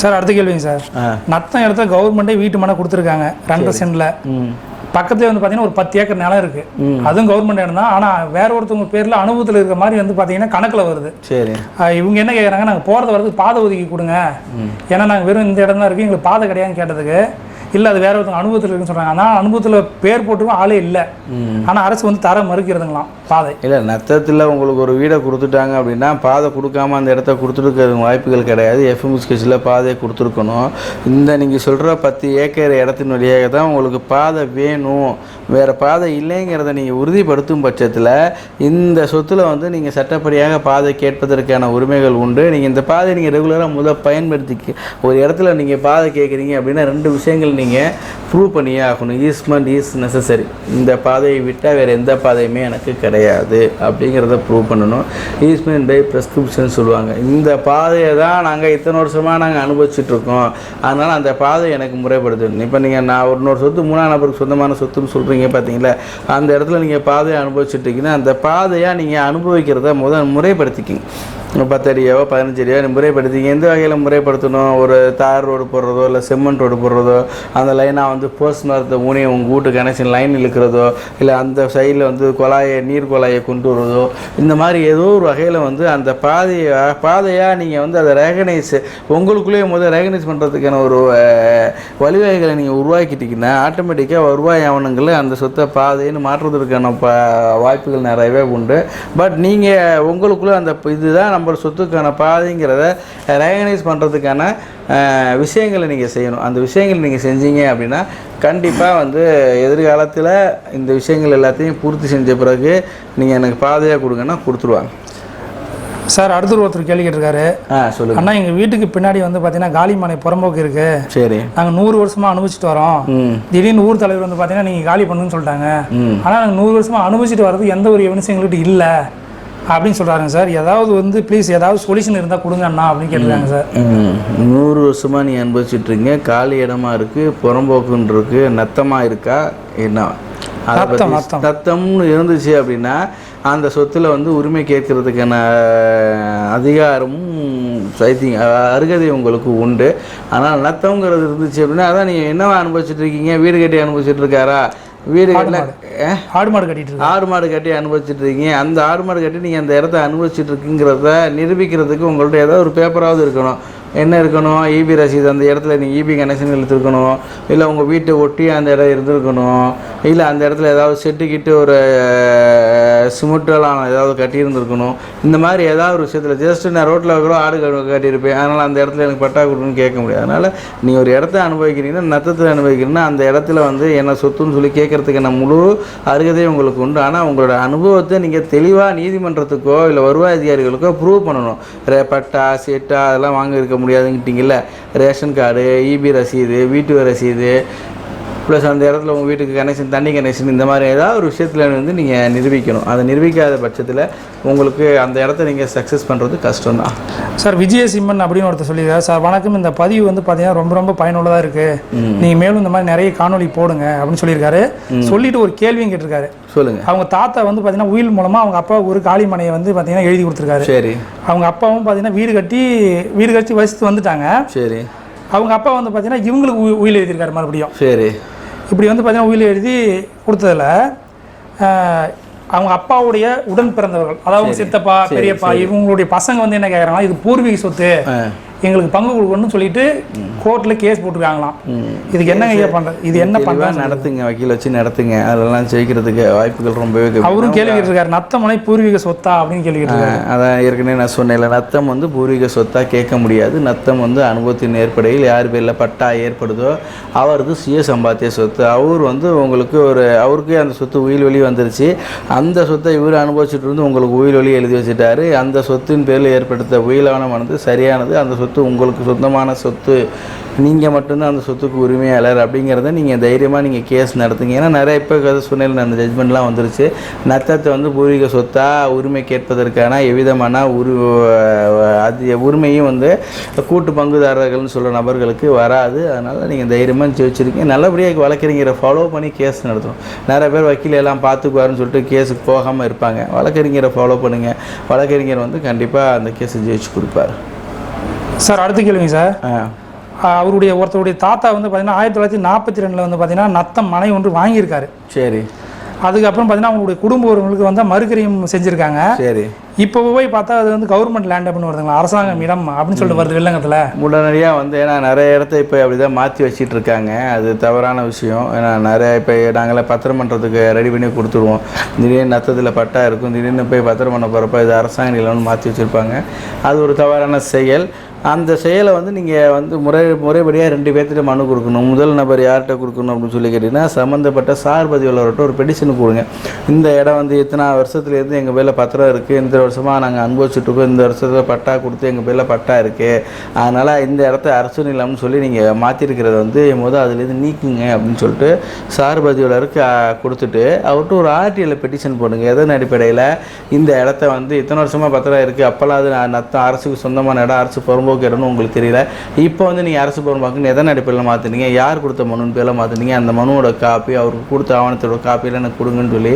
Sir அடுத்த கேள்விங்க sir. Natham இடத்த கவர்மெண்ட்டே வீட்டு மனை கொடுத்துருக்காங்க ரெண்டரை சென்ட்ல. ம். பக்கத்துல வந்து பார்த்தீங்கன்னா ஒரு பத்து ஏக்கர் நிலம் இருக்கு. அதுவும் கவர்மெண்ட் இடம் தான். ஆனால் வேற ஒருத்தவங்க பேர்ல அனுபவத்தில் இருக்கிற மாதிரி வந்து பார்த்தீங்கன்னா கணக்கில் வருது. சரி. இவங்க என்ன கேட்குறாங்க நாங்கள் போகிறது வரதுக்கு பாதை ஒதுக்கி கொடுங்க. ஏன்னா நாங்கள் வெறும் இந்த இடம் தான் இருக்குது எங்களுக்கு பாதை கிடையாதுன்னு கேட்டதுக்கு இல்லை அது வேற ஒருத்தவங்க அனுபவத்தில் இருக்குன்னு சொல்கிறாங்க ஆனால் அனுபவத்தில் பேர் போட்டுக்கும் ஆளே இல்லை. ஆனால் அரசு வந்து தர மறுக்கிறதுங்களாம் பாதை. இல்லை நத்தத்தில் உங்களுக்கு ஒரு வீடை கொடுத்துட்டாங்க அப்படின்னா பாதை கொடுக்காம அந்த இடத்த கொடுத்துருக்க வாய்ப்புகள் கிடையாது. எஃப்எம்எஸ்கேஸில் பாதையை கொடுத்துருக்கணும். இந்த நீங்கள் சொல்கிற பத்து ஏக்கர் இடத்தின் வழியாக தான் உங்களுக்கு பாதை வேணும். வேறு பாதை இல்லைங்கிறத நீங்கள் உறுதிப்படுத்தும் பட்சத்தில் இந்த சொத்தில் வந்து நீங்கள் சட்டப்படியாக பாதை கேட்பதற்கான உரிமைகள் உண்டு. நீங்கள் இந்த பாதையை நீங்கள் ரெகுலராக முதல் பயன்படுத்தி ஒரு இடத்துல நீங்கள் பாதை கேட்குறீங்க அப்படின்னா ரெண்டு விஷயங்கள் நீங்கள் ப்ரூவ் பண்ணியே ஆகணும். ஈஸ்மெண்ட் ஈஸ் நெசசரி இந்த பாதையை விட்டால் வேறு எந்த பாதையுமே எனக்கு கிடையாது. அப்படிங்கிறத ப்ரூவ் பண்ணணும். ஈஸ்மெண்ட் பை ப்ரெஸ்கிரிப்ஷன் சொல்லுவாங்க. இந்த பாதையை தான் நாங்கள் இத்தனை வருஷமாக நாங்கள் அனுபவிச்சிட்ருக்கோம் அதனால் அந்த பாதை எனக்கு முறைப்படுத்தணும் இப்போ நீங்கள் நான் ஒரு நூறு சொத்து மூணாம் நபருக்கு சொந்தமான சொத்துன்னு சொல்கிறீங்க பார்த்தீங்களா அந்த இடத்துல நீங்கள் பாதையை அனுபவிச்சுட்ருக்கீங்கன்னா அந்த பாதையாக நீங்கள் அனுபவிக்கிறத முதல் முறைப்படுத்திக்கிங்க. பத்தடியோ பதினஞ்சடியோ முறைப்படுத்திங்க எந்த வகையில் முறைப்படுத்தணும்? ஒரு தார் ரோடு போடுறதோ இல்லை செம்மண் ரோடு போடுறதோ அந்த லைனாக வந்து போஸ்ட் மரத்தை ஊனி உங்கள் வீட்டு கனெக்ஷன் லைன் இழுக்கிறதோ இல்லை அந்த சைடில் வந்து குழாயை நீர் குழாயை கொண்டு வர்றதோ இந்த மாதிரி ஏதோ ஒரு வகையில் வந்து அந்த பாதையை பாதையாக நீங்கள் வந்து அதை ரெகனைஸ் உங்களுக்குள்ளேயே முதல் ரெகனைஸ் பண்ணுறதுக்கான ஒரு வழிவகைகளை நீங்கள் உருவாக்கிட்டீங்கன்னா ஆட்டோமேட்டிக்காக வருவாய் ஆவணங்களில் அந்த சொத்தை பாதைன்னு மாற்றுவதற்கான ப வாய்ப்புகள் நிறையவே உண்டு. பட் நீங்கள் உங்களுக்குள்ளே அந்த இதுதான் நம்ம சொத்துக்கான பாதைங்கிறத ரெகனைஸ் பண்ணுறதுக்கான விஷயங்களை நீங்கள் செய்யணும். அந்த விஷயங்கள் நீங்கள் செஞ்சீங்க அப்படின்னா கண்டிப்பாக வந்து எதிர்காலத்தில் இந்த விஷயங்கள் எல்லாத்தையும் பூர்த்தி செஞ்ச பிறகு நீங்கள் எனக்கு பாதையாக கொடுங்கன்னா கொடுத்துருவாங்க. சார் அடுத்த ஒருத்தர் கேள்வி கேட்டிருக்காரு ஆ சொல்லுங்கள் அண்ணா எங்கள் வீட்டுக்கு பின்னாடி வந்து பார்த்தீங்கன்னா காலிமனை புறம்போக்கு இருக்கு. சரி. நாங்கள் நூறு வருஷமா அனுபவிச்சுட்டு வரோம். திடீர்னு ஊர் தலைவர் வந்து பார்த்தீங்கன்னா நீங்கள் காலி பண்ணுன்னு சொல்லிட்டாங்க. ஆனால் நாங்கள் நூறு வருஷமா அனுபவிச்சுட்டு வர்றது எந்த ஒரு எவனிஸும் எங்கள்கிட்ட இல்லை. அப்படின்னு சொல்கிறாங்க சார். ஏதாவது வந்து ப்ளீஸ் ஏதாவது சொல்யூஷன் இருந்தால் கொடுங்க அண்ணா அப்படின்னு கேட்டிருக்காங்க சார். நூறு வருஷமாக நீ அனுபவிச்சுட்ருங்க காலி இடமா இருக்குது புறம்போக்குன்னு இருக்கு நத்தமாக இருக்கா என்ன. நத்தம்னு இருந்துச்சு அப்படின்னா அந்த சொத்தில் வந்து உரிமை கேட்கறதுக்கான அதிகாரமும் சைத்திங் அருகதை உங்களுக்கு உண்டு. ஆனால் நத்தம்ங்கிறது இருந்துச்சு அப்படின்னா அதான் நீங்கள் என்னவா அனுபவிச்சுட்டு இருக்கீங்க? வீடு கட்டி அனுபவிச்சுட்டு இருக்காரா? வீடு ஆடு மாடு. கட்டிட்டு ஆடு மாடு கட்டி அனுபவிச்சுட்டு இருக்கீங்க அந்த ஆடு மாடு கட்டி நீங்கள் அந்த இடத்த அனுபவிச்சுட்டு இருக்குங்கிறத நிரூபிக்கிறதுக்கு உங்கள்ட்ட ஏதாவது ஒரு பேப்பராவது இருக்கணும். என்ன இருக்கணும்? ஈபி ரசீது அந்த இடத்துல நீங்கள் ஈபி கனெக்ஷன் எடுத்துருக்கணும். இல்லை உங்கள் வீட்டை ஒட்டி அந்த இடம் இருந்திருக்கணும். இல்லை அந்த இடத்துல ஏதாவது செட்டு கிட்டு ஒரு சிமெண்ட்டெல்லாம் ஏதாவது கட்டியிருந்துருக்கணும். இந்த மாதிரி ஏதாவது ஒரு விஷயத்தில் ஜஸ்ட் நான் ரோட்டில் கூட ஆடு கட்டியிருப்பேன். அதனால் அந்த இடத்துல எனக்கு பட்டா கொடுன்னு கேட்க முடியாது. அதனால் நீங்கள் ஒரு இடத்த அனுபவிக்கிறீங்கன்னா நத்தத்தை அனுபவிக்கிறீங்கன்னா அந்த இடத்துல வந்து என்ன சொத்துன்னு சொல்லி கேட்கறதுக்கான முழு அருகதை உங்களுக்கு உண்டு. ஆனால் உங்களோட அனுபவத்தை நீங்கள் தெளிவாக நீதிமன்றத்துக்கோ இல்லை வருவாய் அதிகாரிகளுக்கோ ப்ரூவ் பண்ணணும். ரே பட்டா செட்டா அதெல்லாம் வாங்க இருக்க முடியாதுங்கிட்டீங்கல்ல? ரேஷன் கார்டு இபி ரசீது வீட்டு ரசீது ப்ளஸ் அந்த இடத்துல உங்கள் வீட்டுக்கு கனெக்ஷன் தண்ணி கனெக்ஷன் இந்த மாதிரி ஏதாவது ஒரு விஷயத்தில் வந்து நீங்கள் நிரூபிக்கணும். அதை நிரூபிக்காத பட்சத்தில் உங்களுக்கு அந்த இடத்த நீங்கள் சக்ஸஸ் பண்ணுறது கஷ்டம்தான். சார் விஜய சிம்மன் அப்படின்னு ஒருத்தர் சொல்லியிருக்காரு. சார் வணக்கம். இந்த பதிவு வந்து பார்த்தீங்கன்னா ரொம்ப ரொம்ப பயனுள்ளதாக இருக்குது. நீங்கள் மேலும் இந்த மாதிரி நிறைய காணொளி போடுங்க அப்படின்னு சொல்லியிருக்காரு. சொல்லிட்டு ஒரு கேள்வியும் கேட்டிருக்காரு. சொல்லுங்கள் அவங்க தாத்தா வந்து பார்த்தீங்கன்னா உயில் மூலமாக அவங்க அப்பா ஒரு காலி மனையை வந்து பார்த்தீங்கன்னா எழுதி கொடுத்துருக்காரு. சரி. அவங்க அப்பாவும் பார்த்தீங்கன்னா வீடு கட்டி வீடு கட்டி வசித்து வந்துட்டாங்க. சரி. அவங்க அப்பா வந்து பார்த்தீங்கன்னா இவங்களுக்கு உயில் எழுதியிருக்காரு மறுபடியும். சரி. இப்படி வந்து பார்த்தீங்கன்னா உயில் எழுதி கொடுத்ததுல அவங்க அப்பாவுடைய உடன் பிறந்தவர்கள். அதாவது சித்தப்பா பெரியப்பா இவங்களுடைய பசங்க வந்து என்ன கேட்குறாங்கன்னா இது பூர்வீக சொத்து. எங்களுக்கு பங்கு கொடுக்கணும்னு சொல்லிட்டு கோர்ட்ல கேஸ் போட்டிருக்காங்களாம். இதுக்கு என்னங்க ஐயா பண்றது இது என்ன பண்றது நடத்துங்க வக்கீல் வச்சு நடத்துங்க. அதெல்லாம் ஜெயிக்கிறதுக்கு வாய்ப்புகள் ரொம்பவே. அவரும் கேள்வி கேட்டிருக்காரு நத்தமனை பூர்வீக சொத்தா அப்படின்னு கேள்வி அதான் ஏற்கனவே நான் சொன்னேன்ல நத்தம் வந்து பூர்வீக சொத்தாக கேட்க முடியாது. நத்தம் வந்து அனுபவத்தின் ஏற்படையில் யார் பேரில் பட்டா ஏற்படுதோ அவரது சுய சம்பாத்திய சொத்து. அவர் வந்து உங்களுக்கு ஒரு அவருக்கு அந்த சொத்து உயில் வெளி வந்துருச்சு. அந்த சொத்தை இவர் அனுபவிச்சுட்டு இருந்து உங்களுக்கு உயில் வெளி எழுதி வச்சுட்டாரு. அந்த சொத்தின் பேரில் ஏற்படுத்த உயிலானமானது சரியானது அந்த சொத்து சொத்து உங்களுக்கு சொந்தமான சொத்து நீங்கள் மட்டும்தான் அந்த சொத்துக்கு உரிமையாளர் அப்படிங்கிறத நீங்கள் தைரியமாக நீங்கள் கேஸ் நடத்துங்க. ஏன்னா நிறைய இப்போ கதை அந்த ஜட்மெண்ட்லாம் வந்துருச்சு. நத்தத்தை வந்து பூர்வீக சொத்தாக உரிமை கேட்பதற்கான எவ்விதமான உரு அது உரிமையும் வந்து கூட்டு பங்குதாரர்கள்னு சொல்கிற நபர்களுக்கு வராது. அதனால் நீங்கள் தைரியமாக ஜெயிச்சிருக்கீங்க. நல்லபடியாக வழக்கறிஞரை ஃபாலோ பண்ணி கேஸ் நடத்தணும். நிறைய பேர் வக்கீல் எல்லாம் பார்த்துக்குவாருன்னு சொல்லிட்டு கேஸுக்கு போகாமல் இருப்பாங்க. வழக்கறிஞரை ஃபாலோ பண்ணுங்கள் வழக்கறிஞர் வந்து கண்டிப்பாக அந்த கேஸை ஜெயிச்சு கொடுப்பார். சார் அடுத்த கேள்விங்க சார். அவருடைய ஒருத்தருடைய தாத்தா வந்து பார்த்தீங்கன்னா ஆயிரத்தி தொள்ளாயிரத்தி நாற்பத்தி ரெண்டில் வந்து பார்த்தீங்கன்னா நத்தம் மனை ஒன்று வாங்கியிருக்காரு. சரி. அதுக்கப்புறம் பார்த்தீங்கன்னா அவங்களுடைய குடும்ப உறவுகளுக்கு வந்து மறுகரியம் செஞ்சுருக்காங்க. சரி. இப்போ போய் பார்த்தா அது வந்து கவர்மெண்ட் லேண்ட் அப்படின்னு வருதுங்களா அரசாங்கம் இடம் அப்படின்னு சொல்லிட்டு வருது வெள்ளங்கத்தில். உடனடியாக வந்து ஏன்னா நிறைய இடத்த இப்போ அப்படி தான் மாற்றி வச்சிட்டு இருக்காங்க. அது தவறான விஷயம். ஏன்னா நிறைய இப்போ நாங்களே பத்திரம் பண்ணுறதுக்கு ரெடி பண்ணி கொடுத்துருவோம். திடீர்னு நத்தத்தில் பட்டா இருக்கும். திடீர்னு போய் பத்திரம் பண்ண போகிறப்ப இது அரசாங்க நிலம்னு மாற்றி வச்சுருப்பாங்க. அது ஒரு தவறான செயல். அந்த செயலை வந்து நீங்கள் வந்து முறை முறைப்படியாக ரெண்டு பேர்த்திட்ட மனு கொடுக்கணும். முதல் நபர் யார்கிட்ட கொடுக்கணும் அப்படின்னு சொல்லி கேட்டிங்கன்னா சம்மந்தப்பட்ட சார் பதிவாளர்கிட்ட ஒரு பெடிஷன் கொடுங்க. இந்த இடம் வந்து இத்தனை வருஷத்துலேருந்து எங்கள் பேரில் பத்திரம் இருக்குது இந்த வருஷமாக நாங்கள் அனுபவிச்சுட்ருக்கோம். இந்த வருஷத்தில் பட்டா கொடுத்து எங்கள் பேரில் பட்டா இருக்குது அதனால் இந்த இடத்த அரசு நிலம்னு சொல்லி நீங்கள் மாற்றிருக்கிறத வந்து முதல் அதுலேருந்து நீக்குங்க அப்படின்னு சொல்லிட்டு சார் பதிவாளருக்கு கொடுத்துட்டு அவர்கிட்ட ஒரு ஆர்டிஎல் பெட்டிஷன் போடுங்க. எதன் அடிப்படையில்? இந்த இடத்த வந்து இத்தனை வருஷமாக பத்திரம் இருக்குது அப்போல்லாம் அது நத்தம் அரசுக்கு சொந்தமான இடம் அரசு பொறுமை இடம்னு உங்களுக்கு தெரியல. இப்போ வந்து நீங்கள் அரசு புறம்போக்குன்னு எதன் அடிப்படையில் மாற்றுனீங்க யார் கொடுத்த மனுன்னு பேரில் மாற்றுனீங்க அந்த மனுவோட காப்பி அவருக்கு கொடுத்த ஆவணத்தோட காப்பியில் எனக்கு கொடுங்கன்னு சொல்லி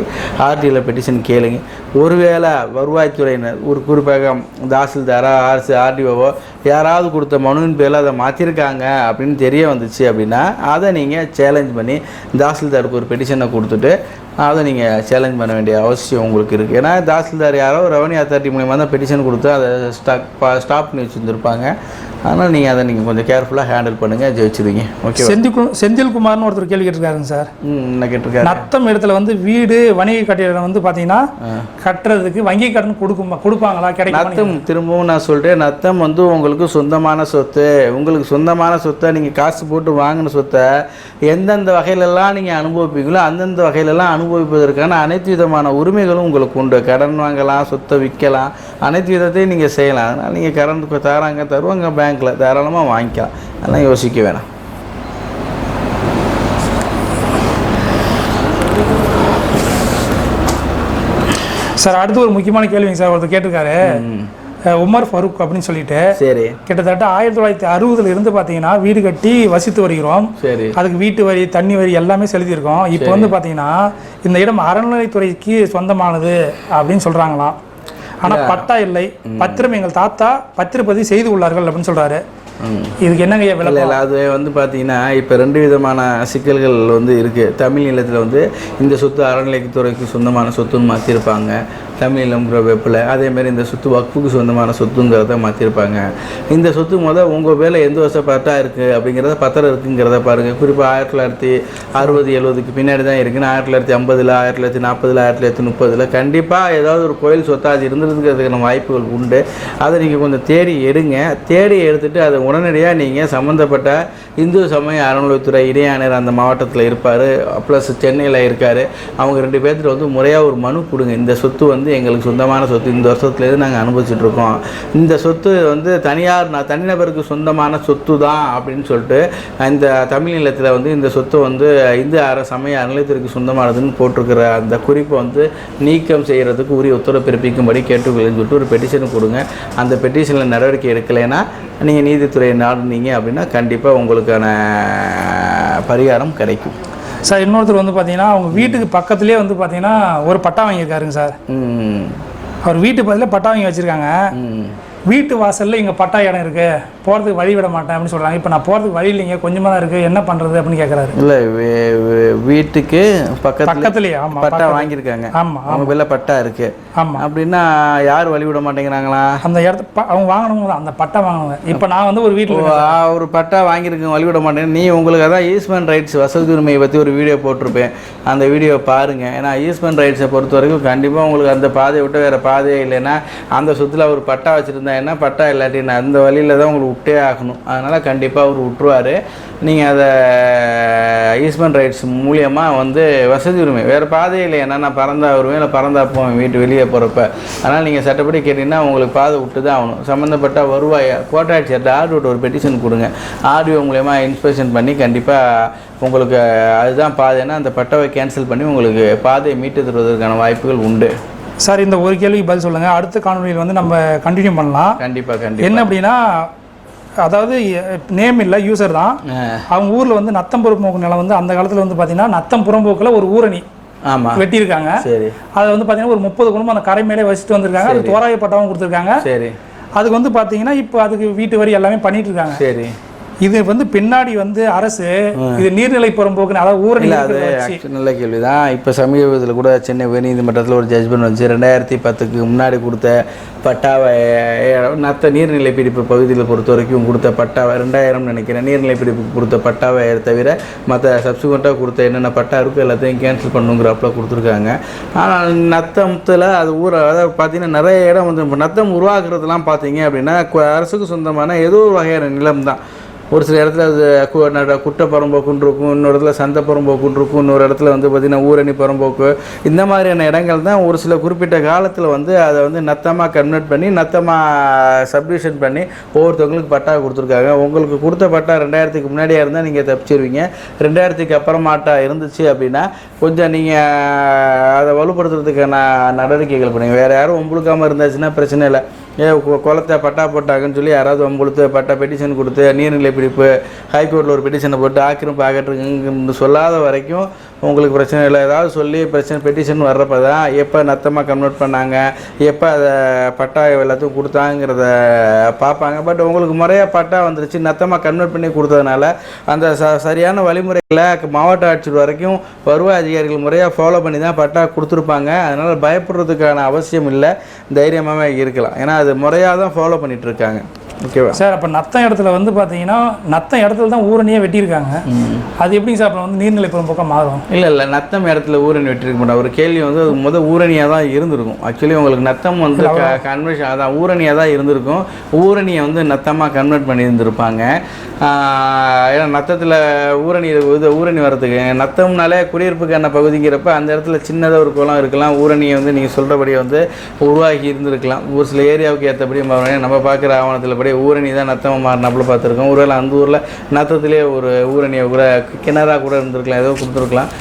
ஆர்டியில் பெட்டிஷன் கேளுங்க. ஒருவேளை வருவாய்த்துறையினர் ஒரு குறிப்பாக தாசில்தாரா அரசு ஆர்டிஓவோ யாராவது கொடுத்த மனுவின் பேரில் அதை மாற்றிருக்காங்க அப்படின்னு தெரிய வந்துச்சு அப்படின்னா அதை நீங்கள் சேலஞ்ச் பண்ணி தாசில்தாருக்கு ஒரு பெட்டிஷனை கொடுத்துட்டு அதை நீங்கள் சேலஞ்ச் பண்ண வேண்டிய அவசியம் உங்களுக்கு இருக்குது ஏன்னா தாசில்தார் யாரோ ரெவன்யூ அத்தாரிட்டி மூலியமாக தான் பெட்டிஷன் கொடுத்து அதை ஸ்டாக் ஸ்டாப் பண்ணி வச்சுருந்துருப்பாங்க. அதனால் நீங்கள் அதை நீங்கள் கொஞ்சம் கேர்ஃபுல்லாக ஹேண்டில் பண்ணுங்கள் ஜெயிச்சிருவீங்க. ஓகே செந்தில் செந்தில்குமார்னு ஒருத்தர் கேள்வி கேட்டிருக்காருங்க சார். ம் என்ன கேட்டிருக்காரு? நத்தம் இடத்துல வந்து வீடு வணிக கட்டிடம் வந்து பார்த்தீங்கன்னா கட்டுறதுக்கு வங்கி கடன் கொடுக்குமா கொடுப்பாங்களா? கிடைக்குமா நத்தம் திரும்பவும் நான் சொல்கிறேன் நத்தம் வந்து உங்களுக்கு சொந்தமான சொத்து. உங்களுக்கு சொந்தமான சொத்தை நீங்கள் காசு போட்டு வாங்கின சொத்தை எந்தெந்த வகையிலெல்லாம் நீங்கள் அனுபவிப்பீங்களோ அந்தந்த வகையிலெல்லாம் அனுபவிப்பதற்கான அனைத்து விதமான உரிமைகளும் உங்களுக்கு உண்டு. கடன் வாங்கலாம் சொத்தை விற்கலாம் அனைத்து விதத்தையும் நீங்கள் செய்யலாம். அதனால் நீங்கள் கடன் தராங்க தருவாங்க பேங்க்கில் தாராளமாக வாங்கிக்கலாம். அதெல்லாம் யோசிக்க வேணாம். சார் அடுத்து ஒரு முக்கியமான கேள்விங்க சார் ஒருத்தர் கேட்டிருக்காரு. உமர் ஃபரூக் அப்படின்னு சொல்லிட்டு. சரி. கிட்டத்தட்ட ஆயிரத்தி தொள்ளாயிரத்தி அறுபதுல இருந்து பார்த்தீங்கன்னா வீடு கட்டி வசித்து வருகிறோம். சரி. அதுக்கு வீட்டு வரி தண்ணி வரி எல்லாமே செலுத்தியிருக்கோம். இப்போ வந்து பார்த்தீங்கன்னா இந்த இடம் அறநிலைத்துறைக்கு சொந்தமானது அப்படின்னு சொல்றாங்களாம். ஆனா பட்டா இல்லை. பத்திரம் எங்கள் தாத்தா பத்திரப்பதிவு செய்து உள்ளார்கள் அப்படின்னு சொல்றாரு. ம். இதுக்கு என்னங்க விளக்கம்? அது வந்து பார்த்தீங்கன்னா இப்போ ரெண்டு விதமான சிக்கல்கள் வந்து இருக்குது தமிழ் நிலத்தில் வந்து இந்த சொத்து அறநிலையத்துறைக்கு சொந்தமான சொத்துன்னு மாற்றிருப்பாங்க தமிழ் நிலம்ங்கிற வெப்பில் அதேமாரி இந்த சொத்து வக்ஃபுக்கு சொந்தமான சொத்துங்கிறத மாற்றிருப்பாங்க இந்த சொத்து முதல் உங்கள் வேலை எந்த வருஷம் பட்டா இருக்குது அப்படிங்கிறத பத்திரம் இருக்குங்கிறத பாருங்கள் குறிப்பாக ஆயிரத்தி தொள்ளாயிரத்தி அறுபது எழுபதுக்கு பின்னாடி தான் இருக்குன்னு ஆயிரத்தி தொள்ளாயிரத்தி ஐம்பதில் ஆயிரத்தி தொள்ளாயிரத்தி நாற்பதில் ஆயிரத்தி தொள்ளாயிரத்தி முப்பதில் கண்டிப்பாக ஏதாவது ஒரு கோயில் சொத்தா அது இருந்துருக்கிறதுக்கான வாய்ப்புகள் உண்டு. அதை நீங்கள் கொஞ்சம் தேடி எடுங்க. தேடி எடுத்துகிட்டு அதை உடனடியாக நீங்கள் சம்மந்தப்பட்ட இந்து சமய அறநிலையத்துறை இணையாளர் அந்த மாவட்டத்தில் இருப்பார். ப்ளஸ் சென்னையில் இருக்கார். அவங்க ரெண்டு பேர்த்துட்டு வந்து முறையாக ஒரு மனு கொடுங்க. இந்த சொத்து வந்து எங்களுக்கு சொந்தமான சொத்து. இந்த வருஷத்துலேருந்து நாங்கள் அனுபவிச்சுட்ருக்கோம் இந்த சொத்து வந்து தனியார் நான் தனிநபருக்கு சொந்தமான சொத்து தான் அப்படின்னு சொல்லிட்டு இந்த தமிழ் நிலத்தில் வந்து இந்த சொத்து வந்து இந்து அற சமய அறநிலையத்திற்கு சொந்தமானதுன்னு போட்டிருக்கிற அந்த குறிப்பை வந்து நீக்கம் செய்கிறதுக்கு உரிய உத்தரவு பிறப்பிக்கும்படி கேட்டுக்கொள்ளுன்னு சொல்லிட்டு ஒரு பெட்டிஷன் கொடுங்க. அந்த பெட்டிஷனில் நடவடிக்கை எடுக்கலைன்னா நீங்கள் நீதித்துறையை நாடுனீங்க அப்படின்னா கண்டிப்பாக உங்களுக்கான பரிகாரம் கிடைக்கும். சார் இன்னொருத்தர் வந்து பார்த்தீங்கன்னா அவங்க வீட்டுக்கு பக்கத்துலேயே வந்து பார்த்தீங்கன்னா ஒரு பட்டா வாங்கியிருக்காருங்க சார். அவர் வீட்டு பக்கத்தில் பட்டா வாங்கி வச்சிருக்காங்க. வீட்டு வாசல்ல இங்க பட்டா இடம் இருக்கு. போறதுக்கு வழி விட மாட்டேன் அப்படின்னு சொல்றாங்க. இப்போ நான் போறதுக்கு வழி இல்லைங்க. கொஞ்சமா தான் இருக்கு. என்ன பண்றது அப்படின்னு கேட்கறாரு இல்லை வீட்டுக்கு பக்கத்தில் பக்கத்துலயே ஆமா பட்டா வாங்கியிருக்காங்க. ஆமா அவங்க பேர்ல பட்டா இருக்கு. ஆமா. அப்படின்னா யார் வழி விட மாட்டேங்கிறாங்களா? அந்த இடத்த அவங்க வாங்கினவங்க தான். அந்த பட்டா வாங்கினவங்க. இப்போ நான் வந்து ஒரு வீட்டில் ஒரு பட்டா வாங்கியிருக்கேன் வழி விட மாட்டேன். நீ உங்களுக்கு அதான் ஈஸ்மன் ரைட்ஸ் வசதி உரிமையை பற்றி ஒரு வீடியோ போட்டிருப்பேன். அந்த வீடியோ பாருங்க. ஏன்னா ஈஸ்மன் ரைட்ஸை பொறுத்த வரைக்கும் கண்டிப்பாக உங்களுக்கு அந்த பாதையை விட்டு வேறு பாதையே இல்லைன்னா அந்த சொத்துல அவர் பட்டா வச்சுருந்தா என்ன பட்டா இல்லாட்டி நான் அந்த வழியில் தான் உங்களுக்கு விட்டே ஆகணும். அதனால் கண்டிப்பாக அவர் விட்டுருவார். நீங்கள் அதை ஈஸ்மன் ரைட்ஸ் மூலியமாக வந்து வசதி உரிமை. வேறு பாதையில் இல்லை ஏன்னா நான் பறந்தா வருவேன் இல்லை பறந்தா போவேன் வீட்டு வெளியே போகிறப்ப அதனால் நீங்கள் சட்டப்படி கேட்டிங்கன்னா உங்களுக்கு பாதை விட்டு தான் ஆகணும். சம்மந்தப்பட்ட வருவாய் கோட்டாட்சியர்கிட்ட ஆர்டிஓ ஒரு பெட்டிஷன் கொடுங்க. ஆர்டிஓ மூலயமா இன்ஸ்பெக்ஷன் பண்ணி கண்டிப்பாக உங்களுக்கு அதுதான் பாதைன்னா அந்த பட்டாவை கேன்சல் பண்ணி உங்களுக்கு பாதையை மீட்டு தருவதற்கான வாய்ப்புகள் உண்டு. சார் இந்த ஒரு கேள்விக்கு பதில் சொல்லுங்க. அடுத்த காணொலியில் வந்து நம்ம கண்டினியூ பண்ணலாம். கண்டிப்பாக கண்டிப்பாக என்ன அப்படின்னா அதாவது நேம் இல்லை யூசர் தான். அவங்க ஊர்ல வந்து நத்தம் புறம்போக்கு நிலம் வந்து அந்த காலத்துல வந்து பாத்தீங்கன்னா நத்தம் புறம்போக்குல ஒரு ஊரணி ஆமாம் வெட்டியிருக்காங்க. சரி. அதை வந்து பாத்தீங்கன்னா ஒரு முப்பது குடும்பம் அந்த கரை மேலே வச்சுட்டு வந்திருக்காங்க. அது தோராய பட்டாவும் கொடுத்துருக்காங்க. சரி. அதுக்கு வந்து பாத்தீங்கன்னா இப்போ அதுக்கு வீட்டு வரி எல்லாமே பண்ணிட்டு இருக்காங்க. சரி. இது வந்து பின்னாடி வந்து அரசு இது நீர்நிலை புறம்போக்கு அதாவது இல்லை அது நல்ல கேள்வி தான் இப்போ சமீபத்தில் கூட சென்னை உயர்நீதிமன்றத்தில் ஒரு ஜட்ஜ்மெண்ட் வந்துச்சு. ரெண்டாயிரத்தி பத்துக்கு முன்னாடி கொடுத்த பட்டாவை நத்த நீர்நிலை பிடிப்பு பகுதியில் பொறுத்த வரைக்கும் கொடுத்த பட்டாவை ரெண்டாயிரம் நினைக்கிறேன். நீர்நிலை பிடிப்புக்கு கொடுத்த பட்டாவை தவிர மற்ற சப்சிக்வெண்ட்டாக கொடுத்த என்னென்ன பட்டா இருக்கோ எல்லாத்தையும் கேன்சல் பண்ணுங்கிறப்பல கொடுத்துருக்காங்க. ஆனால் நத்தத்தில் அது ஊர் அதாவது பார்த்தீங்கன்னா நிறைய இடம் வந்து நத்தம் உருவாக்குறதுலாம் பார்த்தீங்க அப்படின்னா அரசுக்கு சொந்தமான ஏதோ ஒரு வகையான நிலம் தான் ஒரு சில இடத்துல அது கு- நட- குட்டை புறம்போக்குன்னு இருக்கும் இன்னொரு இடத்துல சந்தை புறம்போக்குன்னு இருக்கும் இன்னொரு இடத்துல வந்து பார்த்திங்கன்னா ஊரணி புறம்போக்கு இந்த மாதிரியான இடங்கள் தான் ஒரு சில குறிப்பிட்ட காலத்தில் வந்து அதை வந்து நத்தமாக கன்வெர்ட் பண்ணி நத்தமாக சப்டிவிஷன் பண்ணி ஒவ்வொருத்தவங்களுக்கு பட்டா கொடுத்துருக்காங்க. உங்களுக்கு கொடுத்த பட்டா ரெண்டாயிரத்துக்கு முன்னாடியாக இருந்தால் நீங்கள் தப்பிச்சிருவீங்க. ரெண்டாயிரத்துக்கு அப்புறமாட்டா இருந்துச்சு அப்படின்னா கொஞ்சம் நீங்கள் அதை வலுப்படுத்துறதுக்கான நடவடிக்கைகள் பண்ணுங்கள் வேறு யாரும் உங்களுக்காமல் இருந்தாச்சுன்னா பிரச்சனை இல்லை. குளத்தை பட்டா போட்டாங்கன்னு சொல்லி யாராவது உங்களுக்கு பட்டா பெட்டிஷன் கொடுத்து நீர்நிலை பிடிப்பு ஹைகோர்ட்டில் ஒரு பெட்டிஷனை போட்டு ஆக்கிரமிப்பு ஆகட்டுருங்கன்னு சொல்லாத வரைக்கும் உங்களுக்கு பிரச்சனை இல்லை. ஏதாவது சொல்லி பிரச்சனை பெட்டிஷன் வர்றப்ப தான் எப்போ நத்தமாக கன்வெர்ட் பண்ணாங்க எப்போ அதை பட்டா எல்லாத்தையும் கொடுத்தாங்கிறத பார்ப்பாங்க. பட் உங்களுக்கு முறையாக பட்டா வந்துருச்சு நத்தமாக கன்வெர்ட் பண்ணி கொடுத்ததுனால அந்த ச சரியான வழிமுறைகளை மாவட்ட ஆட்சியர் வரைக்கும் வருவாய் அதிகாரிகள் முறையாக ஃபாலோ பண்ணி தான் பட்டா கொடுத்துருப்பாங்க. அதனால் பயப்படுறதுக்கான அவசியம் இல்லை. தைரியமாகவே இருக்கலாம். ஏன்னா அது முறையாக தான் ஃபாலோ பண்ணிகிட்ருக்காங்க ஓகேவா? சார் அப்போ நத்தம் இடத்துல வந்து பார்த்தீங்கன்னா நத்தம் இடத்துல தான் ஊரணியே வெட்டியிருக்காங்க. அது எப்படிங்க சார் அப்புறம் வந்து நீர்நிலை புறம்போக்கா மாறும்? இல்லை இல்லை நத்தம் இடத்துல ஊரணி வெட்டிருக்க மாட்டோம். ஒரு கேள்வி வந்து அது முத ஊரணியாக தான் இருந்திருக்கும். ஆக்சுவலி உங்களுக்கு நத்தம் வந்து கன்வெர்ஷன் அதான் ஊரணியாக தான் இருந்திருக்கும். ஊரணியை வந்து நத்தமாக கன்வெர்ட் பண்ணி இருந்திருப்பாங்க ஏன்னா நத்தத்தில் ஊரணி இது ஊரணி வரதுக்கு நத்தம்னாலே குடியிருப்புக்கான பகுதிங்கிறப்ப அந்த இடத்துல சின்னதாக ஒரு குளம் இருக்கலாம். ஊரணியை வந்து நீங்கள் சொல்கிறபடி வந்து உருவாகி இருந்திருக்கலாம். ஒரு சில ஏரியாவுக்கு ஏற்றபடி நம்ம பார்க்குற ஆவணத்தில் படி ஊரணி தான் நத்தமாக மாறினாப்புல பார்த்துருக்கோம். ஒருவேளை அந்த ஊரில் நத்தத்திலே ஒரு ஊரணியை கூட கிணறா கூட இருந்திருக்கலாம். ஏதோ கொடுத்துருக்கலாம்.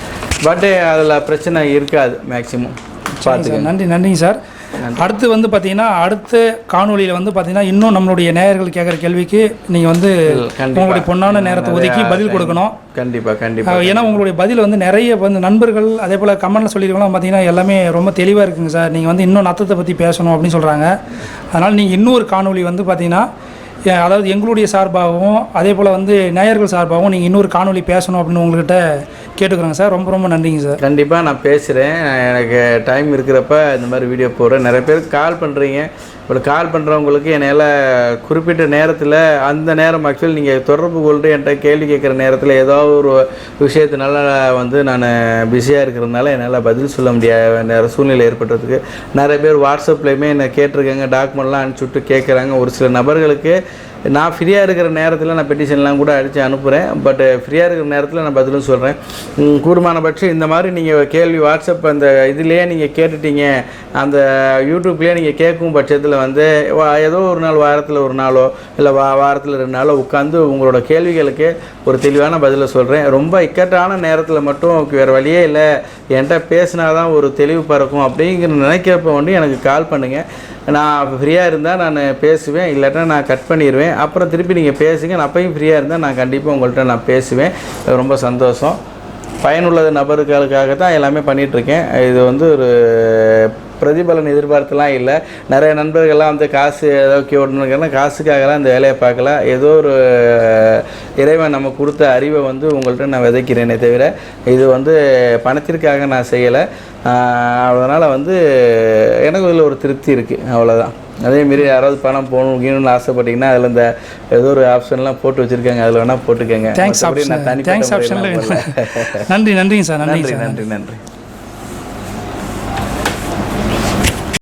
பட் அதில் பிரச்சனை இருக்காது மேக்ஸிமம் சார். நன்றி நன்றிங்க சார். அடுத்து வந்து பார்த்தீங்கன்னா அடுத்த காணொளியில் வந்து பார்த்தீங்கன்னா இன்னும் நம்மளுடைய நேயர்கள் கேட்குற கேள்விக்கு நீங்கள் வந்து. உங்களுடைய பொன்னான நேரத்தை ஒதுக்கி பதில் கொடுக்கணும். கண்டிப்பாக கண்டிப்பாக ஏன்னா உங்களுடைய பதில் வந்து நிறைய வந்து நண்பர்கள் அதே போல் கமெண்ட்ல சொல்லியிருக்கலாம் பார்த்தீங்கன்னா எல்லாமே ரொம்ப தெளிவாக இருக்குங்க சார். நீங்கள் வந்து இன்னும் நத்தத்தை பற்றி பேசணும் அப்படின்னு சொல்கிறாங்க அதனால் நீங்கள் இன்னொரு காணொளி வந்து பார்த்தீங்கன்னா அதாவது எங்களுடைய சார்பாகவும் அதே போல் வந்து நேயர்கள் சார்பாகவும் நீங்கள் இன்னொரு காணொளி பேசணும் அப்படின்னு உங்கள்கிட்ட கேட்டுக்கிறோங்க சார். ரொம்ப ரொம்ப நன்றிங்க சார். கண்டிப்பாக நான் பேசுகிறேன் எனக்கு டைம் இருக்கிறப்ப இந்த மாதிரி வீடியோ போடுறேன். நிறைய பேர் கால் பண்ணுறீங்க இப்போ கால் பண்ணுறவங்களுக்கு என்னால் குறிப்பிட்ட நேரத்தில் அந்த நேரம் ஆக்சுவலி நீங்கள் தொடர்பு கொண்டு என்கிட்ட கேள்வி கேட்குற நேரத்தில் ஏதாவது ஒரு விஷயத்தினால வந்து நான் பிஸியாக இருக்கிறதுனால என்னால் பதில் சொல்ல முடியாத நேர சூழ்நிலை ஏற்பட்டதுக்கு. நிறைய பேர் வாட்ஸ்அப்லேயுமே என்னை கேட்டிருக்காங்க. டாக்குமெண்ட்லாம் அனுப்பிச்சுட்டு கேட்குறாங்க. ஒரு சில நபர்களுக்கு நான் ஃப்ரீயாக இருக்கிற நேரத்தில் நான் பெட்டிஷன்லாம் கூட அடித்து அனுப்புகிறேன் பட் ஃப்ரீயாக uh, இருக்கிற நேரத்தில் நான் பதிலும் சொல்கிறேன் கூடுமானபட்சம் இந்த மாதிரி நீங்கள் கேள்வி வாட்ஸ்அப் அந்த இதுலேயே நீங்கள் கேட்டுட்டீங்க. அந்த யூடியூப்லேயே நீங்கள் கேட்கும் பட்சத்தில் வந்து வா- ஏதோ ஒரு நாள் வாரத்தில் ஒரு நாளோ இல்லை வா வாரத்தில் ரெண்டு நாளோ உட்காந்து உங்களோட கேள்விகளுக்கு ஒரு தெளிவான பதிலை சொல்கிறேன் ரொம்ப இக்கட்டான நேரத்தில் மட்டும் வேறு வழியே இல்லை. என்கிட்ட பேசினா தான் ஒரு தெளிவு பறக்கும் அப்படிங்கிற நினைக்கிறப்ப வந்து எனக்கு கால் பண்ணுங்கள் நான் ஃப்ரீயாக இருந்தால் நான் பேசுவேன் இல்லாட்டா நான் கட் பண்ணிடுவேன் அப்புறம் திருப்பி நீங்கள் பேசுங்க நான் அப்பையும் ஃப்ரீயாக இருந்தால் நான் கண்டிப்பாக உங்கள்கிட்ட நான் பேசுவேன். ரொம்ப சந்தோஷம். பயனுள்ளது நபர்களுக்காக தான் எல்லாமே பண்ணிகிட்ருக்கேன் இது வந்து ஒரு பிரதிபலன் எதிர்பார்த்துலாம் இல்லை. நிறைய நண்பர்கள்லாம் வந்து காசு ஏதோ கேட்கணுன்னா காசுக்காகலாம் இந்த வேலையை பார்க்கல. ஏதோ ஒரு இறைவன் நம்ம கொடுத்த அறிவை வந்து உங்கள்கிட்ட நான் விதைக்கிறேனே தவிர இது வந்து பணத்திற்காக நான் செய்யலை. அதனால் வந்து எனக்கு இதில் ஒரு திருப்தி இருக்குது அவ்வளோதான் அதேமாரி யாராவது பணம் போகணும் கீணும்னு ஆசைப்பட்டீங்கன்னா அதில் இந்த ஏதோ ஒரு ஆப்ஷன்லாம் போட்டு வச்சுருக்காங்க அதில் வேணால் போட்டுக்கோங்க. தேங்க்ஸ் ஆப்ஷன் தேங்க்ஸ் ஆப்ஷனில் போடல. நன்றி நன்றிங்க சார் நன்றி நன்றி நன்றி.